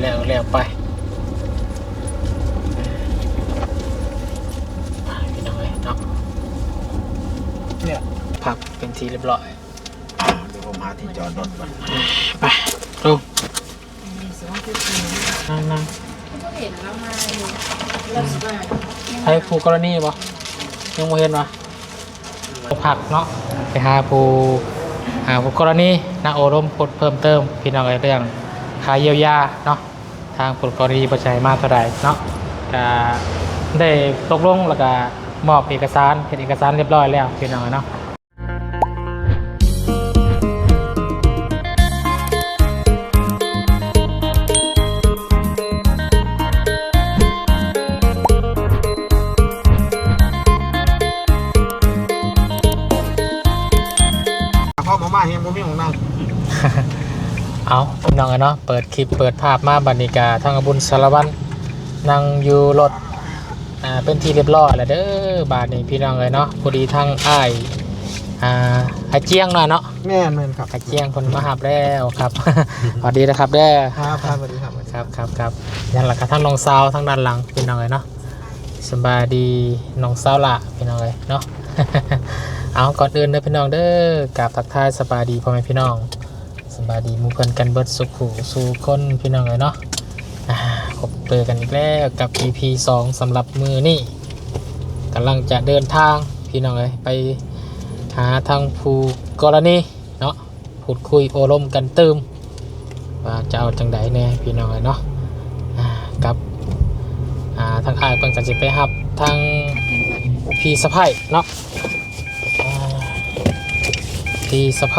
แล้วแล้วไปไปพี่น้องเลยเนาะเนี่ยพักเป็นทีเรียบร้อยเดี๋ยวผมหาที่จอดรถก่อนไปลงนั่งนั่งก็เห็นแล้วมาอยู่เราสิว่าให้ผู้กรณีปะยังไม่เห็นปะผักเนาะไปหาผู้หาผู้กรณีนักโอรมพูดเพิ่มเติม พี่น้องเอ้ยเรื่องค่าเยียวยาเนาะทางผู้กรณีประชัยมาเท่าไหร่เนาะก็ได้ตกลงแล้วก็มอบเอกสารเห็นเอกสารเรียบร้อยแล้วพี่น้องเอ้ยเนาะพ่อมาม่าเฮียบ่มีของนั่ง เอาพี่น้องกันเนาะเปิดคลิปเปิดภาพมาบันนิกาทางอบุญสารวัตรนั่งอยู่รถอ่าเป็นที่เรียบร้อยแล้วเด้อบาทนี้พี่น้องเลยเนาะพอดีทางอ้ายอ่าอาเจียงหน่อยเนาะแม่นแม่นครับอาเจียงคนมาหับแล้วครับ สวัสดีนะครับเด้อครับครับสวัสดีครับสวัสดีครับครับครับยันหลักทั้งน้องสาวทั้งด้านหลังพี่น้องเลยเนาะสบายดีน้องสาวละพี่น้องเลยเนาะ เอาก่อนอื่นเด้อพี่น้องเด้อกราบทักทายสบายดีพ่อแม่พี่น้องส บายดีมูเพิ่นกันเบิดสุขุสู่คนพี่น้องเลยเนาะอ่าพบเจอกันอีกแล้วกับ EP 2สำหรับมือนี่กำลังจะเดินทางพี่น้องเลยไปหาทางผู้กรณีเนาะพูดคุยโอลมกันตืมว่าจะเอาจังใดแน่พี่น้องเลยเนาะอ่ากับอ่าทางอ้ายเพิ่นก็สิไปรับทางพี่สะไพเนาะอ่าพี่สะไพ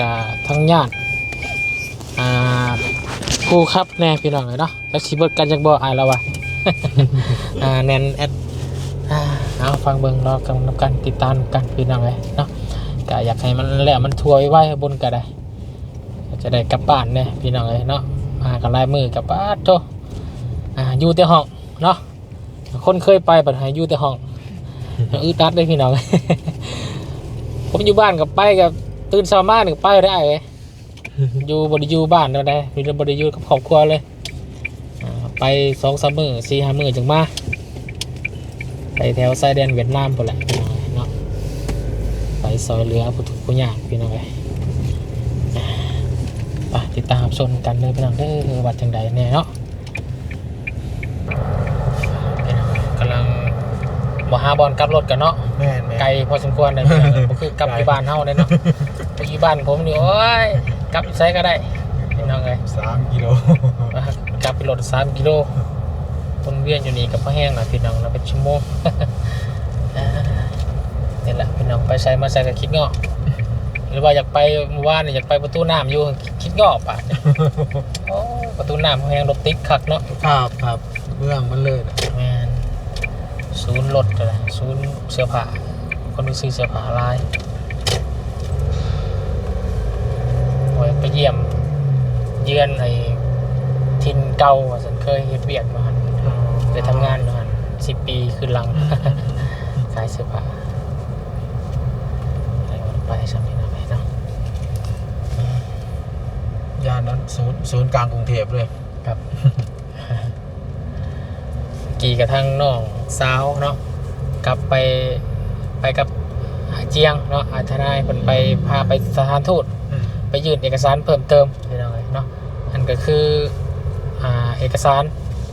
กับทางญาติอ่าครูครับแน่พี่น้องเลยเนาะแล้วสิเบิดกันจักบ่อายแล้ววะ อ่าแนนแอดอ่าเอาฟังเบิ่งรอกันนำกันติดตามกันพี่น้องเลยเนาะก็อยากให้มันแล้วมันทัวร์ไว้บนก็ได้ก็จะได้กลับบ้านเนี่ยพี่น้องเลยเนาะมากับลายมือกับป้าโตอ่าอยู่แต่ห้องเนาะคนเคยไปปัญหาอยู่แต่ห้องอึดอัดเลยพี่น้อง ผมอยู่บ้านกับไปกับ ตื่นเช้ามาหนึ่งไปได้เลยอยู่บริยูบ้านเราได้หรือบริยูกับครอบครัวเลยอ่าไปสองสามมือสี่ห้ามือจังมาไปแถวชายแดนเวียดนามหมดแหละพี่น้องเอ้ยเนาะไปซอยเรือผู้ทุกผู้ยากพี่น้องเลยไปติดตามชมกันเลยพี่น้องเด้อวัดจังใดแน่เนาะพี่น้องกำลังบ่หาบอลกลับรถกันเนาะ แม่นแม่น ไกลพอสมควรเลยพี่น้องเอ้ยบ่คือกลับที่บ้านเฮาเลยเนาะ ไปอยู่บ้านผมนี่โอ้ยกลับใช้ก็ได้พี่น้องเอ้ยสามกิโลกลับไปรถ3กิโลวนเวียนอยู่นี่กับพ่อแห้งนะพี่น้องนะเป็นชั่วโมงอ่านี่แหละพี่น้องไปใช้มาใช้ก็คิดเงาะหรือว่าอยากไปเมื่อวานนี่อยากไปประตูน้ำอยู่คิดเงาะป่ะโอ้ประตูน้ำแพงรถติดคักเนาะครับครับเรื่องมันเลยนะแมนศูนย์รถอะไรศูนย์เสื้อผ้าคนไปซื้อเสื้อผ้าลายโอ้ย ไปเยี่ยม เยือนไอ้ทินเก่าว่าฉันเคยเฮ็ดเวียกมาหันเคยทำงานมาหันสิบปีขึ้นหลังขายเสื้อผ้าไปไปสักนิดหน่อยเนาะย่านนั้นศูนย์ศูนย์กลางกรุงเทพเลยครับ กี่กระทั่งน้องสาวเนาะกลับไปไปกับอาเจียงเนาะอาทนายคนไปพาไปสถานทูตอืม ไปยื่นเอกสารเพิ่มเติมพี่น้องเอ้ยเนาะอันก็คืออ่าเอกสาร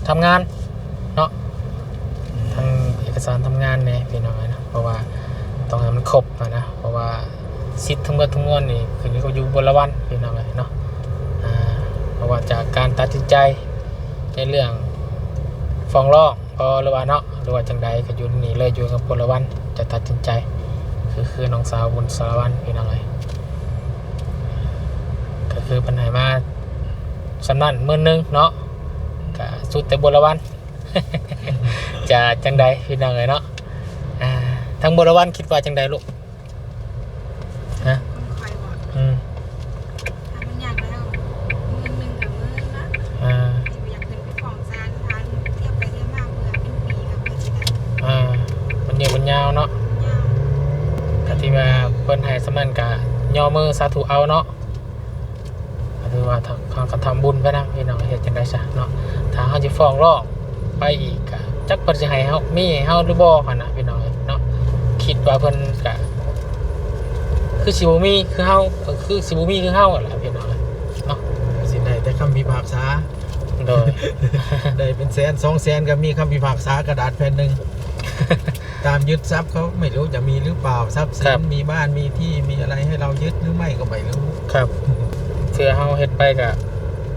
ทำงานเนาะทางเอกสารทำงานเนี่ยพี่น้องเอ้ยเนาะเพราะว่าต้องให้มันครบอะนะเพราะว่าสิทธิ์ทั้งหมดทั้งมวลนี่คือเขาอยู่บนละวันพี่น้องเอ้ยเนาะเพราะว่าจากการตัดสินใจในเรื่องฟ้องร้องพอหรือว่าเนาะหรือว่าจังใดก็อยู่นี่เลยอยู่กับพลวันจะตัดสินใจ คือคือน้องสาวบุญสารวันพี่น้องเอ้ย คือปัญหามาสำนันหมื่นหนึ่งเนาะก็สุดแต่บรวัน จะจังใดพี่น้องเลยเนาะอ่าทางบรวันคิดว่าจังใดลูกฮะมันคอยบอกอืมถ้ามันอยากแล้วมือหนึ่งกับมือนะอ่าที่อยากเป็นเป็นของซานทานเทียบไปเทียบมาเบื่อเป็นปีกับเพื่อนจะได้อ่ามันยืนมันยาวเนาะยาวกที่ว่าเพิ่นให้สมันกะย่อมือสาธุเอาเนาะก็ถือว่า ว่าทางเขา ก็ทำบุญไปนะพี่น้องเฮ็ดจังได๋ซะเนาะถ้าเฮาสิฟ้องร้องไปอีกก็จักเพิ่นสิให้เฮามีให้เฮาหรือบ่หั่นน่ะพี่น้องเอ้ยเนาะคิดว่าเพิ่นก็คือสิบ่มีคือเฮาก็คือสิบ่มีคือเฮาแหละพี่น้องเอ้ยเนาะสิได้แต่คำพิพากษาโดยได้เป็นแสนสองแสนก็มีคำพิพากษากระดาษแผ่นหนึ่งตามยึดทรัพย์เขาไม่รู้จะมีหรือเปล่าทรัพย์สิครันบมีบ้านมีที่มีอะไรให้เรายึดหรือไม่ก็ไม่รู้ครับเทื่อเฮาเฮ็ดไปก็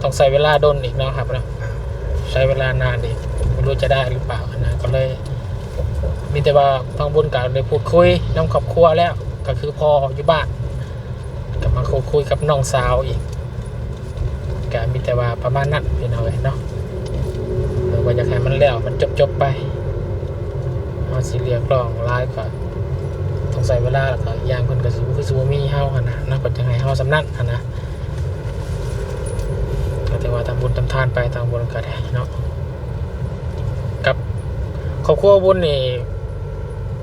ต้องใช้เวลาดนอีกเนาะครับเนาะใช้เวลานานอีกไม่รู้จะได้หรือเปล่านะก็เลย มีแต่ว่าทางบุญกับเลยพูดคุยน้องครอบครัวแล้ว ก็คือพออยู่บ้านก็มาคุยคุยกับน้องสาวอีกก็มีแต่ว่าประมาณนั้นพี่น้องเลยเนาะเออว่าอยากให้มันแล้วมันจบจบๆไปเอาสิเรียกร้องร้ายก็ต้องใส่เวลาแล้วก็อย่างคนก็สิบ่คือสิบ่มีเฮาหั่นนะนะก็จะให้เฮาสำนักหั่นนะก็ ถือว่าทำบุญทำทานไปทางบุญก็ได้เนาะกับครอบครัวบุญนี่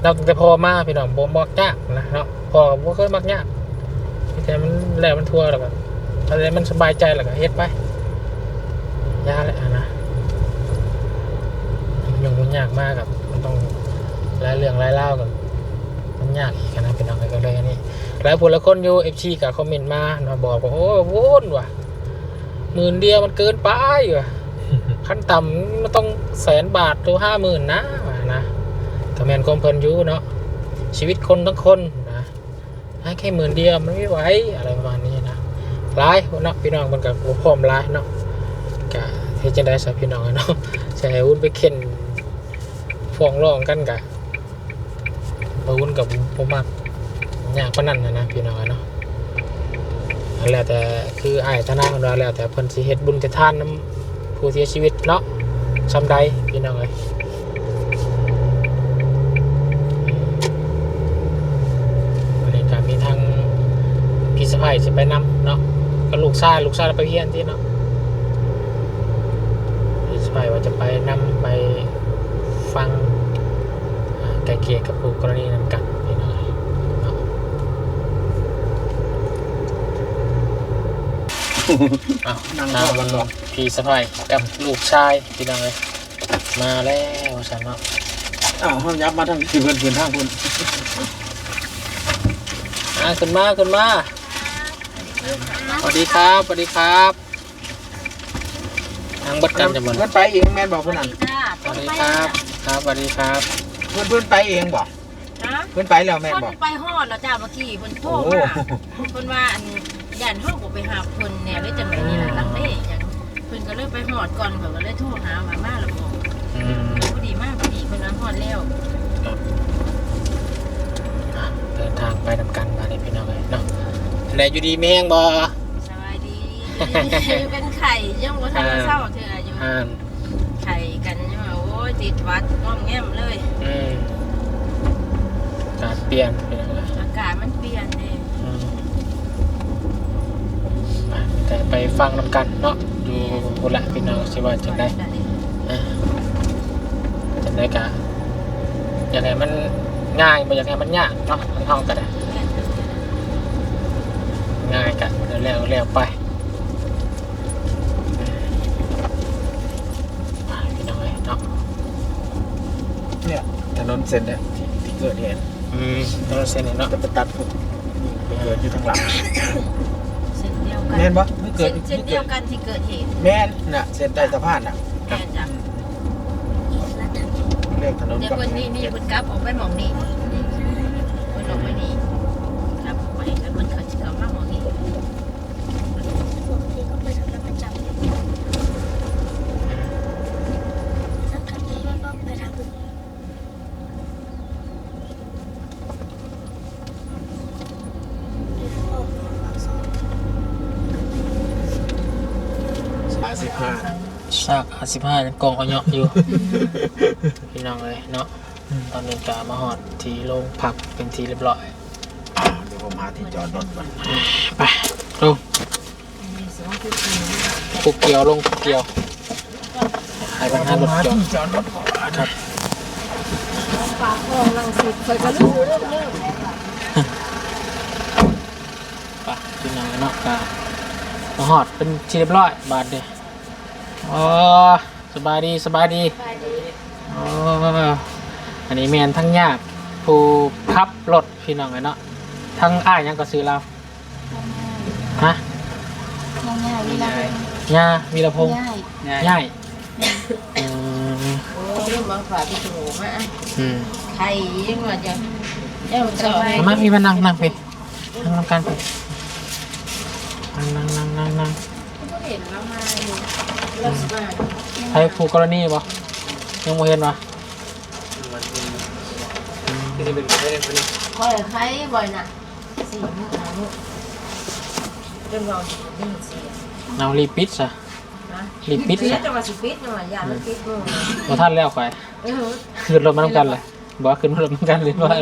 เราตั้งแต่พอมาพี่น้องบ่มักยากนะเนาะพอก็บ่เคยมักยากมีแต่มันแล้วมันทั่วแล้วก็อะไรมันสบายใจแล้วก็เฮ็ดไปยาแหละนะยุ่งมันยากมากกับมันต้องหลายเรื่องหลายเล่ากับมันยากอีกนะพี่น้องก็เลยนนี้หลายผู้ละคนอยู่ FC ก็คอมเมนต์มาเนาะบอกว่าโอ้วุ่นว่ะ หมื่นเดียวมันเกินไปว่ะขั้นต่ำมันต้องแสนบาทตัวห้าหมื่นนะว่านะก็แมนความเพลินอยูเนาะชีวิตคนทั้งคนนะให้แค่หมื่นเดียวมันไม่ไหวอะไรประมาณนี้นะร้ายเนาะพี่น้องมันกับพร้อมร้ายเนาะกะเฮดจังได้สับพี่น้องอะเนาะใช้อาวุธไปเข็นฟ้องร้องกันกะอาวุธกับผมมากยากปานนั้นนะนะพี่น้องอะเนาะ แล้วแต่คือไอ้ายธนาของเราแล้วแต่เพิ่นสิเฮ็ดบุญจะท่านน้ำผู้เสียชีวิตเนาะซำใดพี่น้องเอ้ยวันนี้ก็มีทางพี่สะพ้ายจะไปนำเนาะก็ลูกชายลูกชายไปเฮียนที่เนาะพี่สะพ้ายว่าจะไปนำไปฟังไก่เกลี่ยกับผู้กรณีนำกันพี่น้องเอ้ยเนาะ อ้าวนั่งตามเข้ากันหรอพี่สะพ้ายกับลูกชายพี่น้องเลยมาแล้วสันเนาะอ้าวห้ามยับมาทางที่เพื่อนเพื่อนทางคุณอะขึ้นมาขึ้นมาสวัสดีครับสวัสดีครับนางบัดกันจะหมดเพื่อนไปเองแม่นบอกเพื่อนนั่นสวัสดีครับ ครับสวัสดีครับ เพื่อนเพื่อนไปเองบอกฮะเพื่อนไปแล้วแม่นคนบอกไปฮอดแล้วจ้าเมื่อกี้เพิ่นโทรโอ้มาเพิ่นว่าอัน ย่านเฮาบ่ไปหาเพิ่นแน่เลยจังไดนี่ล่ะลังเลหยังเพิ่นก็เลยไปฮอดก่อนเพิ่นก็เลยโทรหาว่ามาแล้วบ่อืมพอดีมากพอดีเพิ่นว่าฮอดแล้วอะเดินทางไปนำกันมาเลยพี่น้องเลยเนาะแล้วอยู่ดีแม่งบ่สบายดีเป็นไข่ยังบ่ทันได้เศร้าเทื่ออยู่อ่าไข่กันยังว่าโอ้ยติดหวัดง้อมแง้มเลย อืมการเปลี่ยนพี่น้องเลยอากาศมันเปลี่ยนเด้ อืม ไปแต่ไปฟังนำกันเนาะอยู่บุละพี่น้องสิว่าจะได้อ่าจำได้กะอยากให้มันง่ายบ่อยากให้มันยากเนาะทั้งห้องก็ได้ง่ายกะเดี๋ยวแล้วแล้วไปไปพี่น้องเอ้ยเนาะเนี่ยถนนเส้นเนี่ยที่ที่เกิดเหตุอืมต้องเส้นนี้เนาะจะไปตัดผมไปเกิดอยู่ทางหลัง แม่นปะไม่เกิเส้ดนเส้นเดียวกันที่เกิดเหตุแม่นน่ะเส้นใต้สะพานน่ะแม่นจ้ะเรียกถนนเดี๋ยวกับเพิ่นนี่นี่เพิ่นกลับออกไปหมองนี่เพิ่นออกไปนี่กลับออกไปแล้วเพิ่นเขาสิเข้ามาหมองนี่ ห้าสิบห้า ซากห้าสิบห้ายังกองเอาเนาะอยู่ พี่น้องเลยเนาะตอนนี้กะมาหอดที่โรงพักเป็นทีเรียบร้อยอ่าเดี๋ยวผมหาที่จอดรถก่อนไปลงมีสองคือสี่ปุกเกี่ยวลงปุกเกี่ยวให้บรรหารถจอดที่จอดรถก่อนครับปากของลังสิตเคยก็รู้เรื่องเรื่องไปพี่น้องเนาะกะมาหอดเป็นชีเรียบร้อยบาทเดีย อ๋อสบายดีสบายดีอ๋ออันนี้แมนทั้งญาติผู้ขับรถพี่น้องเลยเนาะทั้งอ้ายยังก็ซื้อเราฮะง่ายๆเวลาญาวีรพงษ์ง่ายง่ายอืมโอ้เรื่องบางฝ่ายที่ถูกมาอืมไข่ยังว่าจะเจ้าสบายเอามาพี่มานั่งนั่งไปนั่งนำกันไปนั่งนั่งนั่งนั่งนั่ง เห็นแล้วมาอยู่เราสบายใครผู้กรณีบ่ยังบ่เห็นวะคอยไข่บ่อยน่ะสี่มื้อหามื้อจนเราได้ยินเสียงเอารีบปิดซะนะรีบปิดเสียซะจะมาสิปิดนะว่าอย่ามันปิดมือบ่ทันแล้วข่อยเออขึ้นรถมานํกันเลยบ่ขึ้นรถมานํกันเลยว่า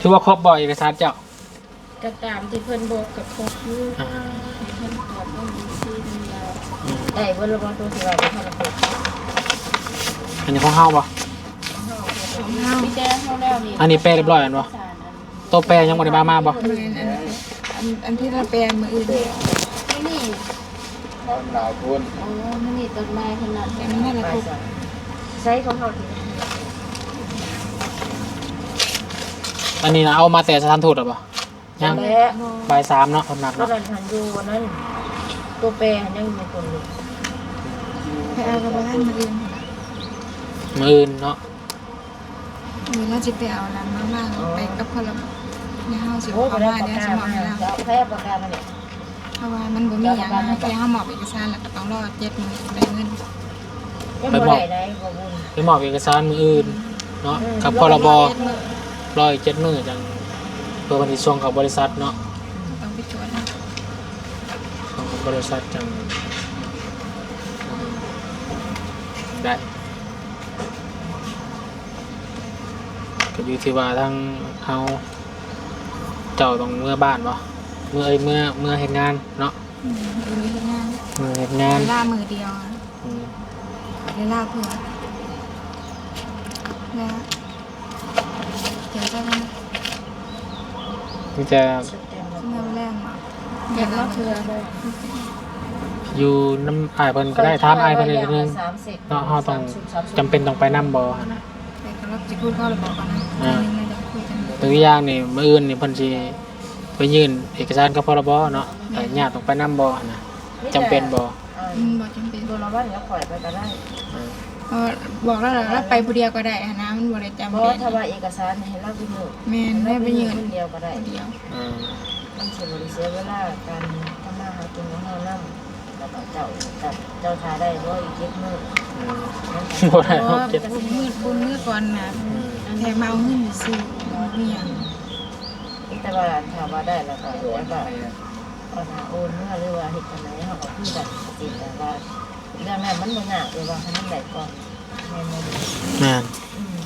ถือว่าครบบ่เอกสารเจ้า ก็ตามที่เพิ่นบอกกับครบอยู่อ่าเพิ่นตอบว่ามีที่มีเราได้เบิ่งระวังตัวสิว่าบ่ทันระเบิดอันนี้ของเฮาบ่ของเฮาพี่แจ้งเฮาแล้วนี่อันนี้แปลเรียบร้อยแล้วบ่สารอันโตแปรยังบ่ได้มามาบ่อันอันอันที่เราแปลงมืออื่นนี่นี่หลายคนโอ้มันนี่ต้นไม้ขนาดแต่มันน่าจะไปถูกซะใช้ของเฮาทีอันนี้นะเอามาแต่สถานทูตหรอบ่ ยังและบ่ายสามเนาะคนนักก็เนาะดันทันอยู่วันนั้น ตัวแปรยังมีคนอยู่ไปเอากับบ้านมืออื่นมื้ออื่นเนาะมือเราจะไปเอาน้ำมาบ้างไปกับคนละในเฮาสิโอ้เอาไปได้มาปากเดี๋ยวกาสมอมางให้เราจะแพ้ปากกามาเนี่ยเพราะว่ามันบ่มีอย่างนะแค่เฮามอบเอกสารแล้วก็ต้องรอเจ็ดมื้อได้เงินยังบ่ได้ได้บ่บุญ ไปมอบเอกสารมื้ออื่นเนาะกับพรบร้อยเจ็ดมื้อจัง เพื่อวันที่ส่งเข้าบริษัทเนาะต้องไปตรวจนะส่งเข้าบริษัทจังได้ก็อยู่ที่ว่าทางเฮาเจ้าต้องเมื่อบ้านบ่เมื่อเอ้ยเมื่อเมื่อเฮ็ดงานเนาะอืมดูนี่งานเมื่อเฮ็ดงานเวลามือเดียวอะอืมเวลาเพื่อแล้วเดี๋ยวจะ มามีแต่เมื่อแรกมาเดี๋ยวเราเพื่อเลยอยู่น้ำอายเพิ่นก็ได้ถามอายเพิ่นอีกนิดนึงเนาะเราต้องจำเป็นต้องไปนำบ่หั่นนะแต่ก็เราจะพูดเข้าระบอกก่อนนะอ่าอันนี้เราจะคุยกันตัวอย่างนี่มื้ออื่นนี่เพิ่นสิไปยื่นเอกสารกับพรบเนาะแต่ญาติต้องไปนำบ่หั่นนะจำเป็นบ่อืมบอกจำเป็นตัวเราบ้านแล้วปล่อยไปก็ได้อ่า เพราะบอกแล้วแหละว่าไปผู้เดียวก็ได้อะนะมันบ่ได้จำเพราะเป็ว่านถ้าว่าเอกสารให้เราไปหนึ่งแม่นไม่ไปยืนคนเดียวก็ได้ผู้เดียวอ่ามันเสียบริเสียเวลาการทำมาหากินของเรานั่งแล้วก็เจ้าจับเจ้าทาได้ร้อยเจ็ดมื้ออืมบ่ได้เพครัราะบว่าเจ็ดบุญมืดบุญมืดก่อนนะอืมแทงมาเอาเงินซื้อมีอย่างแต่ว่าถ้าว่าได้แล้วก็แล้วก็เอาหน้าโอนเมื่อหรือว่าเฮ็ดจังไดเฮาก็คือแบบสิแต่ว่า เรื่องนั้นมันบ่ยากเลยว่าให้มันได้ก่อนแม่นบ่แม่นอืม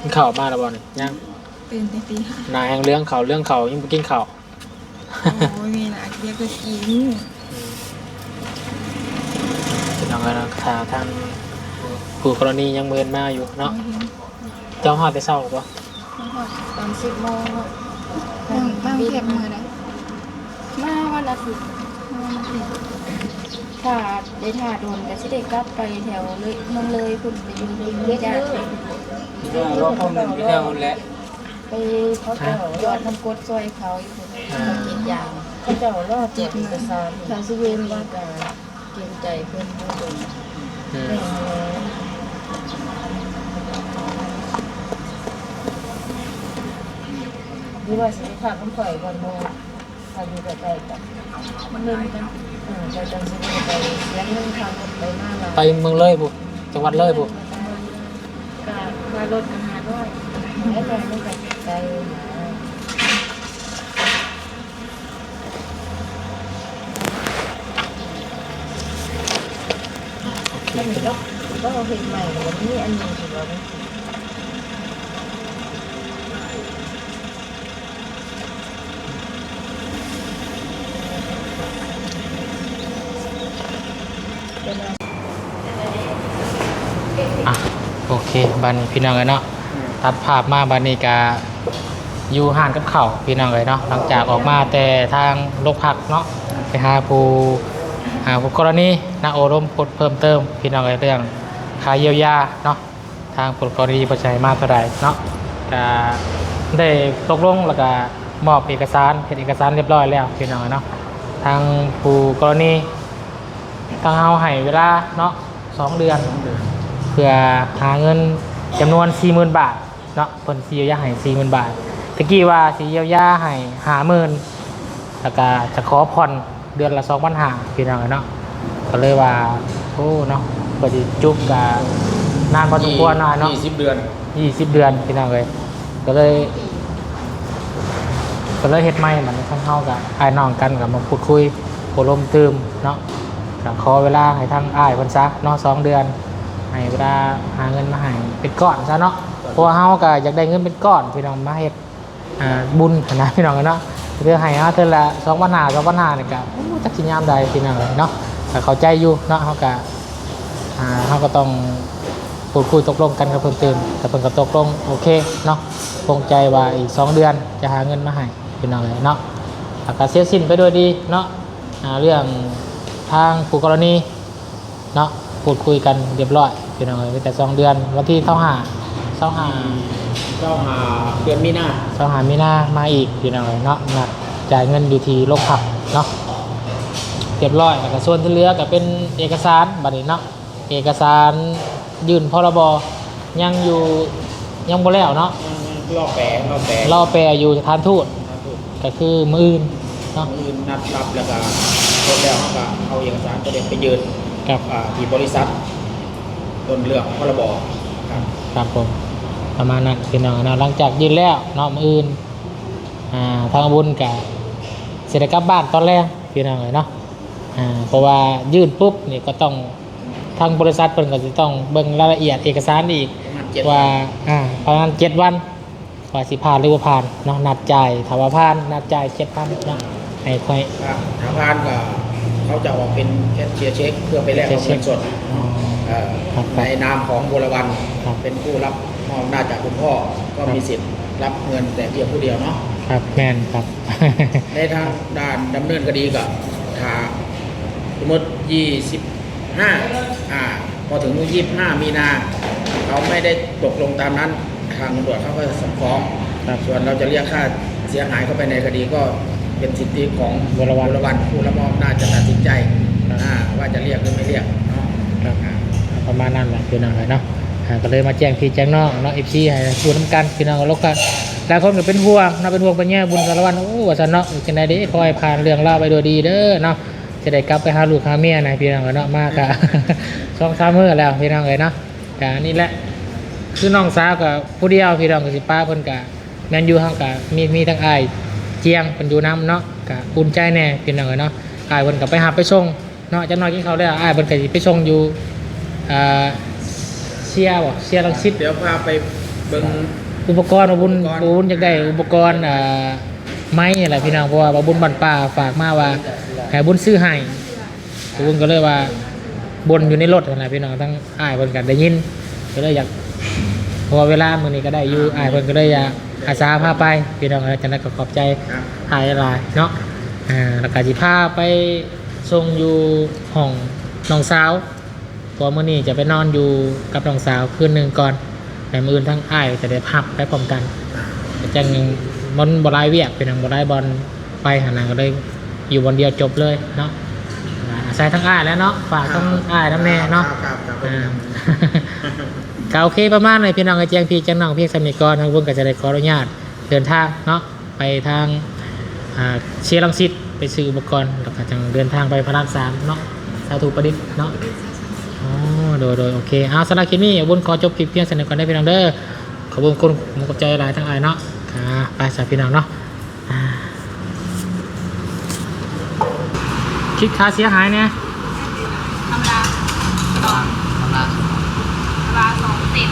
กินข้าวมาแล้วบ่นี่ยังตื่นแต่ตีห้าหนาแห่งเรื่องข้าวเรื่องข้าวยังบ่กินข้าว โอ้ยมีหลายเดียวก็กินอืมพี่น้องก็นะถ้าทางผู้กรณียังบ่เห็นมาอยู่เนาะเจ้าฮอดแต่เช้าบ่ตอน10โมงเนาะบ้างบ้างเก็บมือได้มา วันอาทิตย์ถ้าได้ถ่าโดนก็สิได้กลับไปแถวเลยเมืองเลยคุณไปอยู่เลยเฮ็ดญาติรอคนนึงเดียวแหละไปเขาเจ้ายอดน้ำกดซอยเขาอยู่พุ่นกินยางเขาเจ้ารอเจ็ดเอกสารทางสิเวนว่าก็เกรงใจเพิ่อนผู้ดูอืมแม่นแล้วหรือว่าสิไปฝากน้ำข่อยก่อนโม ถ้าอยู่ใกล้ๆกันมันเริ่มกันเออไปจังสิไปเสียเงินทางรถไปมามาไปเมืองเลยผู้จังหวัดเลยผู้ก็มารถอาหารด้วยแล้วแต่มันก็ใจหา โอเคถ้ามีก็ก็เอาเพลงใหม่วันนี้อันหนึงถือว่ามันเป็นอะไรอะโอเค บันนี้พี่น้องเลยเนาะตัดภาพมาบันนี้กาอยู่ห่านกับเขาวพี่น้องเลยเนาะหลังจากออกมาแต่ทางโรงพักเนาะไปหาผู้หาผู้กรณีนาโอรมพูดเพิ่มเติมพี่น้องเลยเรื่องค่าเยียวยาเนาะทางผู้กรณีประชัยมาเท่าไหร่เนาะกาได้ตกลงแล้วก็มอบเอกสารเป็นเอกสารเรียบร้อยแล้วพี่น้องเนาะทางผู้กรณีทางเฮาให้เวลาเนาะสองเดือน เพื่อหาเงินจำนวน 40,000 บาทเนาะเพิ่นสิเยียวยาให้40,000 บาทตะกี้ว่าสิเยียวยาให้50,000แล้วก็จะขอผ่อนเดือนละ2,500พี่น้องเนาะก็เลยว่าโอ้เนาะบ่ได้จุกกะนานพอสมควรหน่อยเนาะยี่สิบเดือน 20 เดือนพี่น้องเลยก็เลยก็เลยเฮ็ดใหม่มันทั้งเฮากับอ้ายน้องกันกับมาพูดคุยโอลมตืมเนาะก็ขอเวลาให้ทางอ้ายเพิ่นซะเนาะสองเดือน ให้เวลาหาเงินมาให้เป็นก้อนซะเนาะเพราะว่าเฮาก็อยากได้เงินเป็นก้อนพี่น้องมาเฮ็ดอ่าบุญนะพี่น้องเนาะเพื่อให้เฮาเทื่อละ2,500 2,500นี่ก็โอ้จักสิยามใดพี่น้องเนาะก็เข้าใจอยู่เนาะเฮาก็อ่าเฮาก็ต้องพูดคุยตกลงกันกับเพิ่มเติมแต่เพิ่นก็ตกลงโอเคเนาะคงใจว่าอีก 2 เดือนจะหาเงินมาให้พี่น้องเลยเนาะแล้วก็เสร็จสิ้นไปด้วยดีเนาะอ่าเรื่องทางผู้กรณีเนาะพูดคุยกันเรียบร้อย พี่น้องเลยแต่2เดือนวันที่เท่าห้าเท่าห้าเจ้าหาเดือนมีนาเท่าห้ามีนามาอีกพี่น้องเลยเนาะนัดจ่ายเงินอยู่ที่โรงพักเนาะเรียบร้อยแล้วก็ส่วนที่เหลือก็เป็นเอกสารบัดนี้เนาะเอกสารยื่นพรบยังอยู่ยังบ่แล้วเนาะรอบแปรรอบแปรรอแปรอยู่สถานทูตก็คือมืออื่นเนาะอื่นนัดรับแล้วก็รถแล้วเขาก็เอาเอกสารตัวเด็กไปยืนกับอ่าที่บริษัท ต้นเรื่องพรบครับครับผมประมาณนั้นพี่น้องเนาะหลังจากยืนแล้วเนาะมืออื่นอ่าทางบุญกับเสร็จกลับบ้านตอนแรกพี่น้องเลยเนาะอ่าเพราะว่ายื่นปุ๊บนี่ก็ต้องทางบริษัทเพิ่นก็จะต้องเบิ่งรายละเอียดเอกสารอีกประมาณเจ็ดว่าอ่าประมาณเจ็ดวันว่าสิผ่านหรือว่าผ่านเนาะนัดจ่ายถ้าว่าผ่านนัดจ่ายเจ็ดพันเนาะให้ค่อยครับทางพานก็เขาจะออกเป็นแคชเชียร์เช็คเพื่อไปแลกกับเงินสด อ๋อเอ่อครับคในรับนามของบุรวันครับเป็นผู้รับมอบอำนาจจากคุณพ่อก็มีสิทธิ์รับเงินแต่เพียงผู้เดียวเนาะครับแม่นครับในทางด้านดำเนินคดีก็ถ้าสมมติยี่สิบห้าอ่าพอถึงยี่สิบห้ามีนาเขาไม่ได้ตกลงตามนั้น ทางตำรวจเขาก็จะสั่งฟ้องครับส่วนเราจะเรียกค่าเสียหายเข้าไปในคดีก็เป็นสิทธิของวรวันวรวันผู้รับมอบอำนาจจะตัดสินใจครับอ่าว่าจะเรียกหรือไม่เรียกเนาะครับอ่า ประมาณนั้นแหละพี่น้องเลยเนาะก็เลยมาแจ้งพี่แจ้งน้องเนาะเอฟซีให้พูดน้ำกันพี่น้องก็ลกกันหลายคนก็เป็นห่วงนะเป็นห่วงเป็นแย่บุญสารวัตรโอ้ว่าสันเนาะจังไดเด้คอยผ่านเรื่องเล่าไปโดยดีเด้อเนาะจะได้กลับไปหาลูกหาเมียนะพี่น้องเนาะมากอะสองสามมื้อแล้วพี่น้องเลยเนาะกนี่แหละคือน้องสาวกับผู้เดียวพี่น้องกับสิป้าเพิ่นกะแมนยูเฮากะมีมีทั้งไอเจียงเพิ่นอยู่น้ำเนาะกะอุ่นใจแน่พี่น้องเลยเนาะไอ้ายเพิ่นก็ไปหาไปส่งเนาะจักหน่อยกินข้าวแล้วอ้ายเพิ่นก็สิไปส่งอยู่ อ่าเชียร์บ่เชียร์ลังสิตเดี๋ยวพาไปเบิ่ง อุปกรณ์บาบุญอุปกรณ์ บาบุญอยากได้อุปกรณ์อ่าไม้อะไรพี่น้องเพราะว่าบาบุญบันป่าฝากมาว่าให้บุญซื้อให้บาบุญก็เลยว่าบนอยู่ในรถนั่นแหละพี่น้องทั้งอ้ายเพิ่นก็ได้ยินก็เลยอยากเพราะว่าเวลามื้อนี้ก็ได้อยู่อ้ายเพิ่นก็เลยอยากอาสาพาไปพี่น้องเอ้ยจังนั้นก็ขอบใจ ครับอ้ายหลายๆเนาะอ่าแล้วก็สิพาไปส่งอยู่ห้องน้องสาวเพอมื่อนี้จะไปนอนอยู่กับน้องสาวคืนหนึ่งก่อนแต่มืออื่นทั้งอ้ายจะได้พักไปพร้อมกันแต่จังบอลบอลายเวียกเป็นทางบอลายบอลไปหาหนังก็เลยอยู่บอลเดียวจบเลยเนาะอ่าอาศัยทั้งอ้ายแล้วเนาะฝากทั้งอ้ายทั้งแม่เนาะครับครับอ่าก็โอเคประมาณเลยพี่น้องไอ้แจ้งพี่แจ้งน้องพี่สมิกรทางบุญก็จะได้ขออนุญาตเดินทางเนาะไปทางอ่าเชียร์ลังสิตไปซื้ออุปกรณ์แล้วก็จังเดินทางไปพระรามสามเนาะสาธุประดิษฐ์เนาะ อ๋อโดยโดยโอเคเอาสำหรับคลิปนี้บุญขอจบคลิปเพียงเสนอก่อนได้พี่น้องเด้อขอบคุณคนผมกับใจหลายทั้งหลายเนาะค่ะไปสาพี่น้องเนาะอ่าคิดค่าเสียหายเนี่ยธรรมดาสองธรรมดาสองสิบ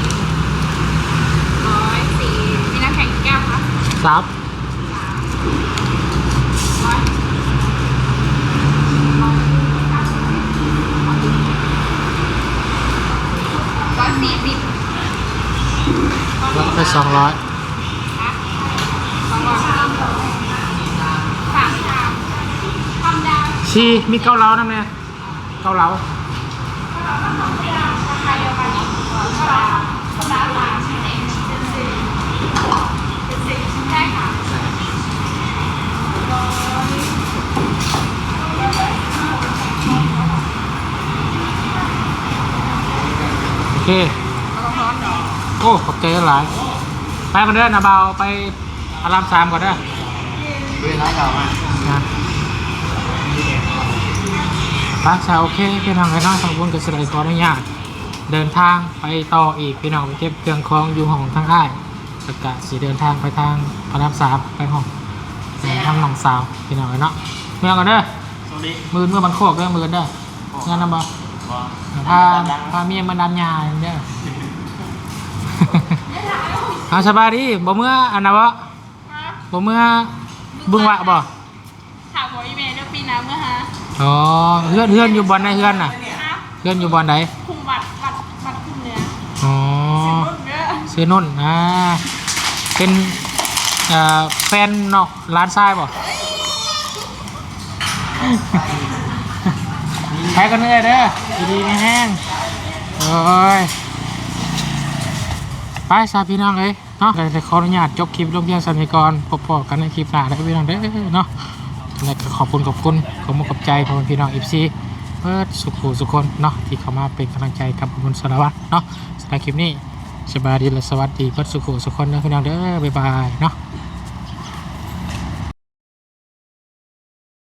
ร้อยสี่มีน้ำแข็งกี่แก้วคะซับ ร้อยร้อยสี่สิบ แล้วก็ไป สองร้อยชีมีเกาเหลานั่นไงเกาเหลาโอเคโอ้ขอบใจหลาย ไปกันเด้อนะเบาไปอารามสามก่อนเด้อเวลาเรามานะไปสาวโอเคพี่น้องไอ้น้องทางบุญกับสไลขออนุญาตเดินทางไปต่ออีกพี่น้องไปเก็บเครื่องคองอยู่ห้องทางอ้ายแล้วกะสีเดินทางไปทางอารามสามไปห้องไปทางหนองสาวพี่น้องไอ้เนาะเมื่อกันเด้อสวัสดีมือเมื่อบันโคกเด้อมือเด้อเงินนำบ่พาพาเมียมาดันยาเด้อเอาสบายดีบ่เมื่ออันนะบ่บ่เมื่อบึงวะบ่ถามว่าอีเมลเลือกปีน้ำเมื่อฮะอ๋อเฮือนเฮือนอยู่บอนไหนเฮือนน่ะฮะเฮือนอยู่บอนไหนคุมบัตรบัตรบัตรคุมเนื้ออ๋อรุ่นเนื้อซื้อนุ่นอ่าเป็นเอ่อแฟนนอกร้านทรายบ่ใช้กันเนื่อยเด้อดีๆไม่แห้งโอ้ยไปสาพี่น้องเอ้ย เนาะแต่ขออนุญาตจบคลิปลงเพียงสันนิกรพบๆกันในคลิปหน้าได้พี่น้องเด้อเนาะและขอบคุณขอบคุณขอบมุณขอบใจขอพี่น้องอีฟซีเพิดสุขูสุขคนเนาะที่เข้ามาเป็นกำลังใจกับคุณสารวัตรเนาะสำหรับคลิปนี้สบายดีและสวัสดีเพิดสุขูสุขคนนะพี่น้องเด้อบ๊ายบายเนาะ